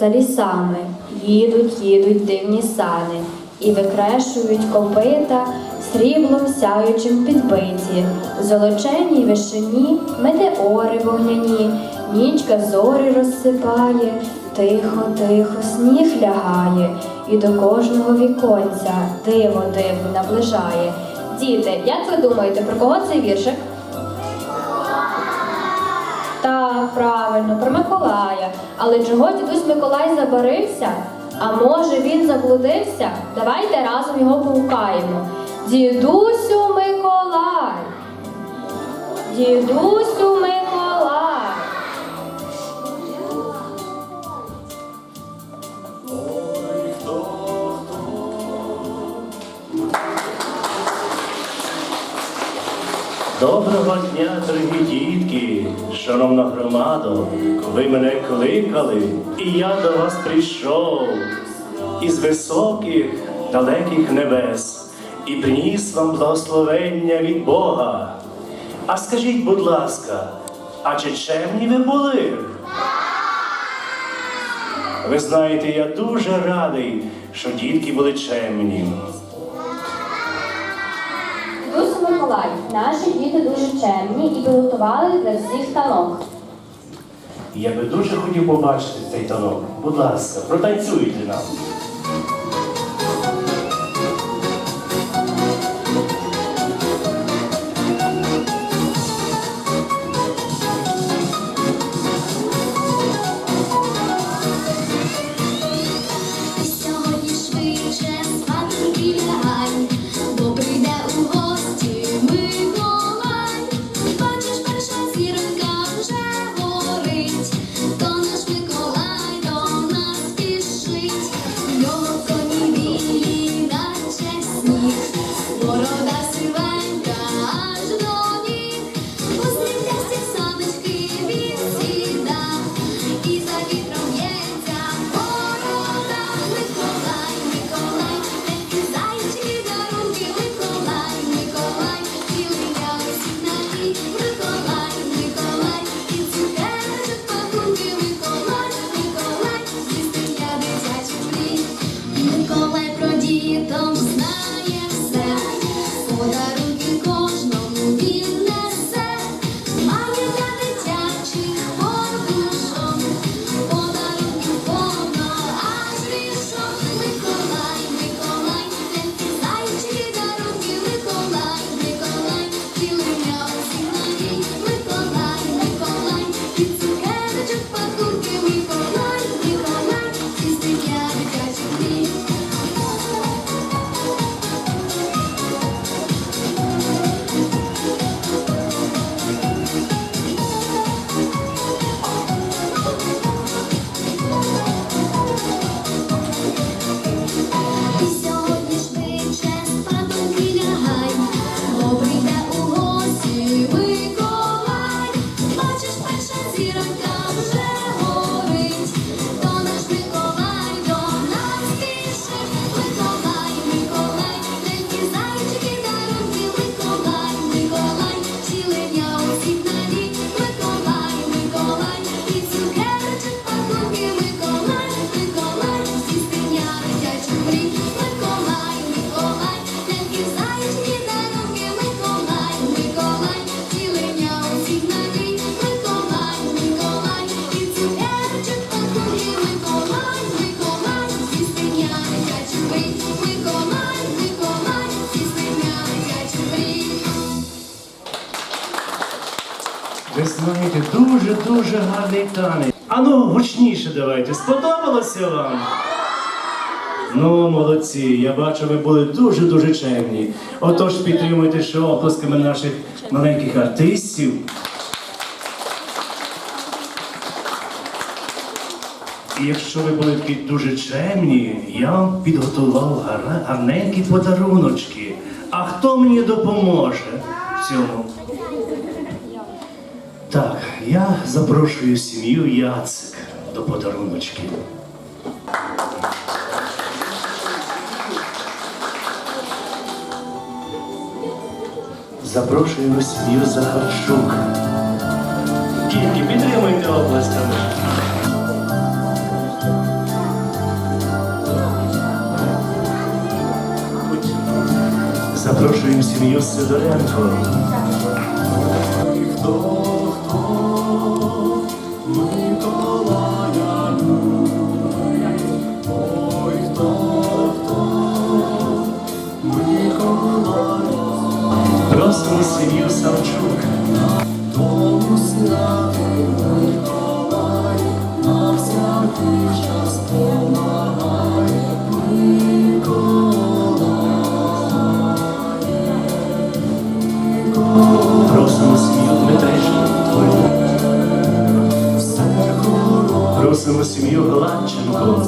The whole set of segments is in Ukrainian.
За лісами. Їдуть, їдуть дивні сани і викрешують копита сріблом сяючим підбиті, золоченій вишині метеори вогняні, нічка зорі розсипає, тихо, тихо, сніг лягає, і до кожного віконця диво диву наближає. Діти, як ви думаєте, про кого цей віршик? Так, правильно, про Миколая. Але чого дідусь Миколай забарився? А може він заблудився? Давайте разом його погукаємо. Дідусю Миколай. Дідусю Миколай. Доброго дня, дорогі дітки, шановна громадо, ви мене кликали, і я до вас прийшов із високих, далеких небес і приніс вам благословення від Бога. А скажіть, будь ласка, а чи чемні ви були? Ви знаєте, я дуже радий, що дітки були чемні. Миколай, наші діти дуже чемні і підготували для всіх танок. Я би дуже хотів побачити цей танок. Будь ласка, протанцюйте нам. Дуже-дуже гарний танець. Ану, гучніше давайте. Сподобалося вам? Ну, молодці, я бачу, ви були дуже-дуже чемні. Отож, підтримуйте ще оплесками наших маленьких артистів. І якщо ви були дуже чемні, я вам підготував гарненькі подаруночки. А хто мені допоможе в цьому? Так, я запрошую сім'ю Яцик до подарунки. Запрошуємо сім'ю Захарчук. Тільки підтримуйте областями. Запрошуємо сім'ю Сидоренко. Сім'ю Гладченко.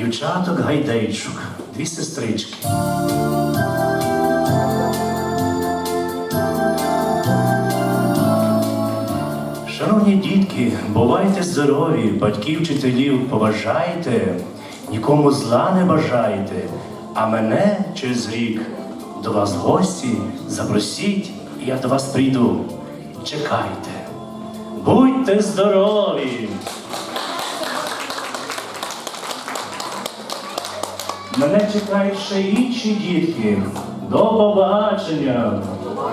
Дівчаток гайдейчук, дві сестрички. Шановні дітки, бувайте здорові, батьків, вчителів поважайте, нікому зла не бажайте, а мене через рік до вас гості запросіть, і я до вас прийду. Чекайте. Будьте здорові! Мене чекають ще інші дітки. До побачення!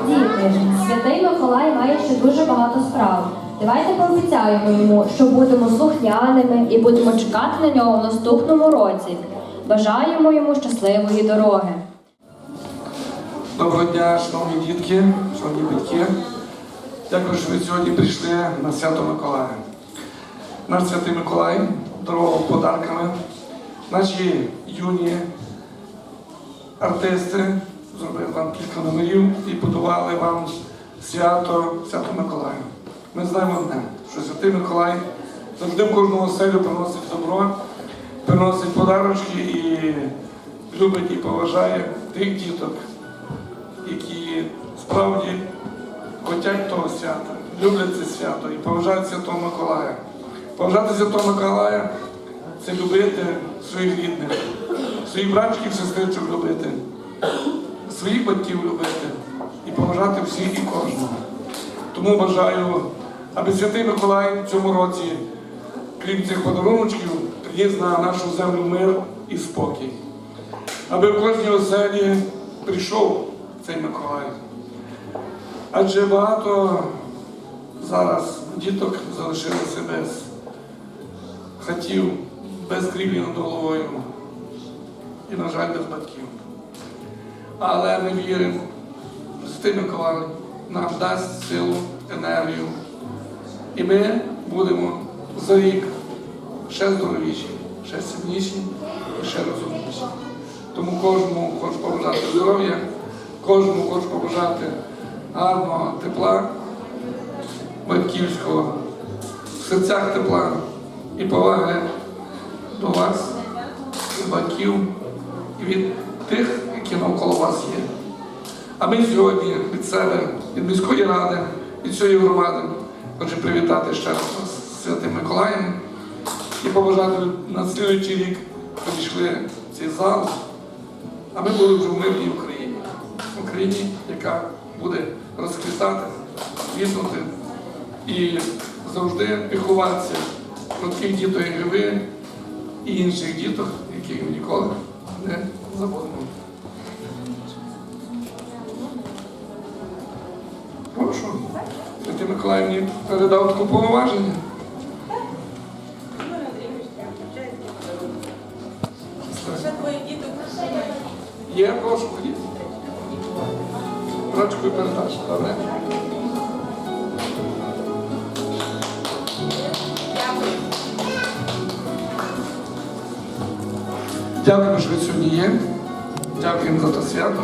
Діти, святий Миколай має ще дуже багато справ. Давайте пообіцяємо йому, що будемо слухняними і будемо чекати на нього в наступному році. Бажаємо йому щасливої дороги. Доброго дня, шановні дітки, шановні батьки. Дякую, що ви сьогодні прийшли на свято Миколая. Наш святий Миколай дарував подарками. Наші юні артисти зробили вам кілька номерів і подавали вам свято, свято Миколая. Ми знаємо одне, що святий Миколай завжди в кожному оселю приносить добро, приносить подарочки і любить і поважає тих діток, які справді хочуть того свята, люблять це свято і поважають Святого Миколая. Поважати Святого Миколая це любити своїх рідних, своїх братчиків, сестричок любити, своїх батьків любити і поважати всіх і кожного. Тому бажаю, аби Святий Миколай в цьому році, крім цих подарунків, приніс на нашу землю мир і спокій. Аби в кожній оселі прийшов цей Миколай. Адже багато зараз діток залишилося без хатів, без крівлі над головою і, на жаль, без батьків. Але ми віримо, Святий Миколай нам дасть силу, енергію, і ми будемо за рік ще здоровіші, ще сильніші і ще розумніші. Тому кожному хочу побажати здоров'я, кожному хочу побажати гарного тепла, батьківського, в серцях тепла і поваги до вас, батьків і від тих, які навколо вас є. А ми сьогодні від себе, від міської ради, від цієї громади, хочу привітати ще раз з Святим Миколаєм і побажати на слідуючий рік підійшли в цей зал, а ми були вже в мирній Україні. Україні, яка буде розквітати, квітнути і завжди піклуватися про таких діток, як ви, і інших діток, яких ми ніколи не забудемо. Прошу. Святий Миколай мені передав таке повноваження. Є, прошу, ходіть. Рочкою передаш, добре? Дякуємо, що ви сьогодні є. Дякуємо за те свято.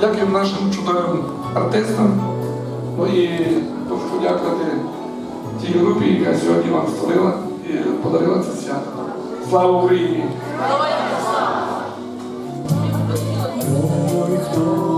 Дякуємо нашим чудовим артистам. Ну і хочу подякувати тій групі, яка сьогодні вам створила і подарила це свято. Слава Україні! Ой, хто